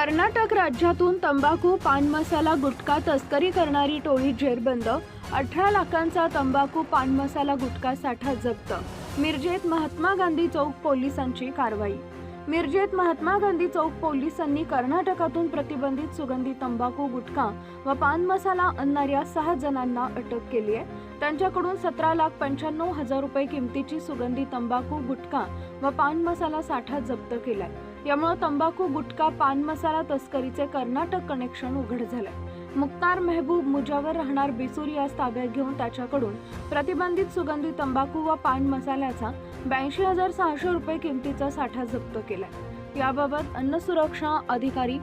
कर्नाटक राज्यातून तंबाखू पान मसाला गुटखा तस्करी करणारी टोळी जेरबंद. अठरा लाखांचा तंबाखू पान मसाला गुटखा साठा जप्त. मिरजेत महात्मा गांधी चौक पोलिसांची कारवाई. मिरजेत महात्मा गांधी चौक पोलिसांनी कर्नाटकातून प्रतिबंधित सुगंधी तंबाखू गुटखा व पान मसाला आणणाऱ्या सहा जणांना अटक केली आहे. त्यांच्याकडून सतरा लाख पंच्याण्णव हजार रुपये किमतीची सुगंधी तंबाखू गुटखा व पान मसाला साठा जप्त केलाय. यामुळे तंबाखू गुटखा पान मसाला तस्करीचे कर्नाटक कनेक्शन उघड झालंय मुक्तार मेहबूब मुजावर राहणार बिसुरी यास ताब्यात घेऊन त्याच्याकडून प्रतिबंधित सुगंधी तंबाखू व पान मसाल्याचा ब्याऐंशी हजार सहाशे रुपये किमतीचा साठा जप्त केला. याबाबत अन्न सुरक्षा अधिकारी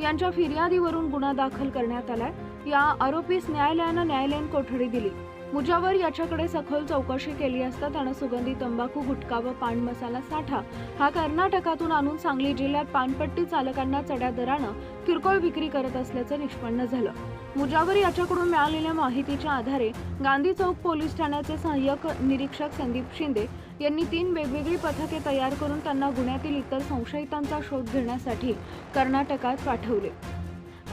यांच्या फिर्यादीवरून गुन्हा दाखल करण्यात आलाय. या आरोपीस न्यायालयानं न्यायालयीन कोठडी दिली. मुजावर याच्याकडे सखोल चौकशी केली असता त्यानं सुगंधी तंबाखू गुटखा व पान मसाला साठा हा कर्नाटकातून आणून सांगली जिल्ह्यात पानपट्टी चालकांना चढ्या दरानं किरकोळ विक्री करत असल्याचं निष्पन्न झालं. मुजावर याच्याकडून मिळालेल्या माहितीच्या आधारे गांधी चौक पोलीस ठाण्याचे सहाय्यक निरीक्षक संदीप शिंदे यांनी तीन वेगवेगळी पथके तयार करून त्यांना गुन्ह्यातील इतर संशयितांचा शोध घेण्यासाठी कर्नाटकात पाठवले.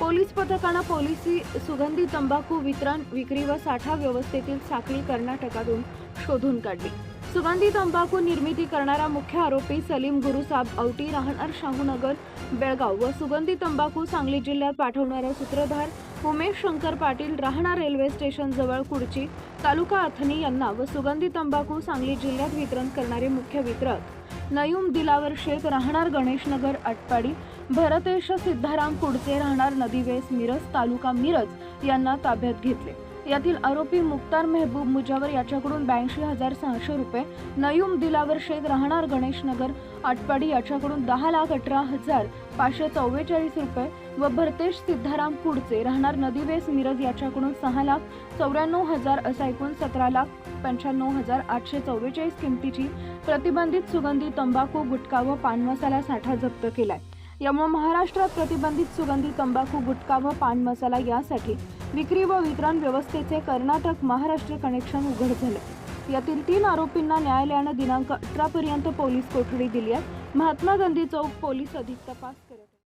पोलीस पथकानं पोलिसी सुगंधी तंबाखू वितरण विक्री व साठा व्यवस्थेतील साखळी कर्नाटकातून शोधून काढली. सुगंधी तंबाखू निर्मिती करणारा मुख्य आरोपी सलीम गुरुसाब औटी राहणार शाहूनगर बेळगाव व सुगंधी तंबाखू सांगली जिल्ह्यात पाठवणारा सूत्रधार उमेश शंकर पाटील राहणार रेल्वे स्टेशन जवळ कुडची तालुका अथनी यांना व सुगंधी तंबाखू सांगली जिल्ह्यात वितरण करणारे मुख्य वितरक. नयूम दिलावर शेख राहणार गणेशनगर आटपाडी भरतेश सिद्धाराम कुडचे राहणार नदीवेस मिरज तालुका मिरज यांना ताब्यात घेतले. यातील आरोपी मुक्तार मेहबूब मुजावर याच्याकडून ब्याऐंशी हजार सहाशे रुपये नयूम दिलावर शेख राहणार गणेशनगर आटपाडी याच्याकडून दहा लाख अठरा हजार पाचशे चव्वेचाळीस रुपये व भरतेश सिद्धाराम कुडचे राहणार नदीवेस मिरज याच्याकडून सहा लाख चौऱ्याण्णव हजार असा एकूण सतरा लाख पंच्याण्णव हजार आठशे चव्वेचाळीस किमतीची प्रतिबंधित सुगंधी तंबाखू गुटखा व पान मसाला साठा जप्त केलाय. यामुळे महाराष्ट्रात प्रतिबंधित सुगंधी तंबाखू गुटखा व पान मसाला यासाठी विक्री व वितरण व्यवस्थेचे कर्नाटक महाराष्ट्र कनेक्शन उघड झाले. यातील तीन आरोपींना न्यायालयानं दिनांक अठरा पर्यंत पोलीस कोठडी दिली आहे. महात्मा गांधी चौक पोलीस अधिक तपास करत